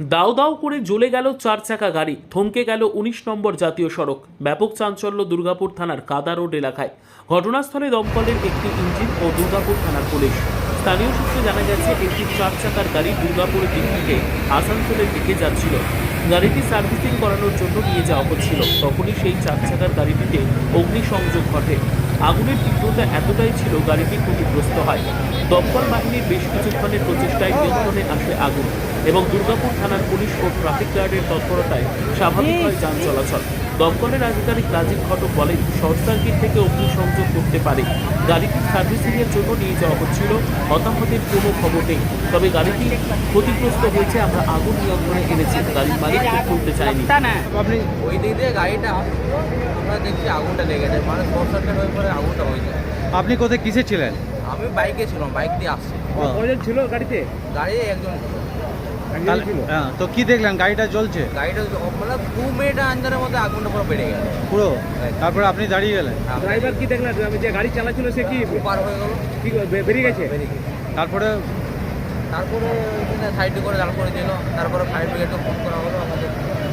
দাও দাও করে জ্বলে গেল চার চাকা গাড়ি, থমকে গেল উনিশ নম্বর জাতীয় সড়ক। ব্যাপক চাঞ্চল্য দুর্গাপুর থানার কাদা রোড এলাকায়। ঘটনাস্থলে দমকলের একটি ইঞ্জিন ও দুর্গাপুর থানার পুলিশ। স্থানীয় সূত্রে জানা গেছে, একটি চার চাকার গাড়ি দুর্গাপুরের দিক থেকে আসানসোলের দিকে যাচ্ছিল। গাড়িটি সার্ভিসিং করানোর জন্য নিয়ে যাওয়া হচ্ছিল। তখনই সেই চার চাকার গাড়িটিতে অগ্নিসংযোগ ঘটে। আগুনের তীব্রতা এতটাই ছিল, গাড়িটি ক্ষতিগ্রস্ত হয়। দমকল বাহিনীর বেশ কিছুক্ষণের প্রচেষ্টায় নিয়ন্ত্রণে আসে আগুন এবং দুর্গাপুর থানার পুলিশ ও ট্রাফিক গার্ডের তৎপরতায় স্বাভাবিক হয় যান চলাচল। দমকলের আধিকারিক রাজীব ঘটক বলেন শর্ট সার্কিট থেকে অগ্নিসংযোগ করতে পারে। গাড়িটি সার্ভিসিংয়ের জন্য নিয়ে যাওয়া হচ্ছিল হতাহতের কোনো খবর নেই। তবে গাড়িটি ক্ষতিগ্রস্ত হয়েছে আমরা আগুন নিয়ন্ত্রণে এনেছি গাড়ির মালিক খুলতে আপনি ওই দিক দিয়ে গাড়িটা আমরা দেখছি আগুনটা লেগে যায় মানে শর্ট সার্কিট হয়ে পরে আগুনটা হয়ে যায় আপনি কোথায় কিসে ছিলেন? আমি বাইকে ছিলাম বাইক দিয়ে আসছি। ছিল গাড়িতে? গাড়ি একজন হ্যাঁ, তো কি দেখলেন? গাড়িটা জ্বলছে? গাড়িটা মানে দু মিনিট আন্দারের মধ্যে আগুনটা পুরো বেড়ে গেছে পুরো? তারপরে আপনি দাঁড়িয়ে গেলেন? ড্রাইভার কি দেখলেন? যে গাড়ি চালাচ্ছিল সে কি? পার হয়ে গেল। কি বেরিয়ে গেছে? তারপরে? তারপরে সাইডে করে দাঁড় করে দিল। তারপরে ফায়ার ব্রিগেডকে ফোন করা হলো। আমাদের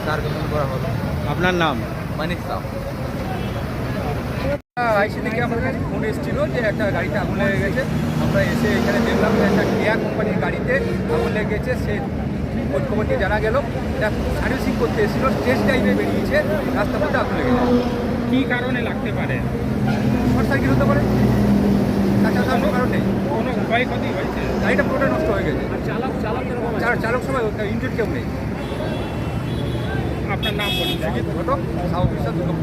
স্যারকে ফোন করা হলো। আপনার নাম? মানিক সাহ। আইসি থেকে আমাদের কাছে ফোন এসেছিল যে একটা গাড়িতে আগুন লেগে গেছে। আমরা এসে এখানে দেখলাম যে একটা কেয়া কোম্পানির গাড়িতে আগুন লেগে গেছে। সে খোঁজ খবর নিয়ে জানা গেল এটা সার্ভিসিং করতে এসেছিল স্টেজ টাইমে বেরিয়েছে রাস্তার মধ্যে আগুন লেগে গেছে। কি কারণে লাগতে পারে? শর্ট সার্কিট হতে পারে। তাছাড়া তার কোনো কারণ নেই। কোনো ক্ষয়ক্ষতি হয়েছে? গাড়িটা পুরোটা নষ্ট হয়ে গেছে। আর চালক চালক এরকম আছে? চার চালক সময় কেউ নেই। আপনার নাম বলুন। ঘটক দুর্গম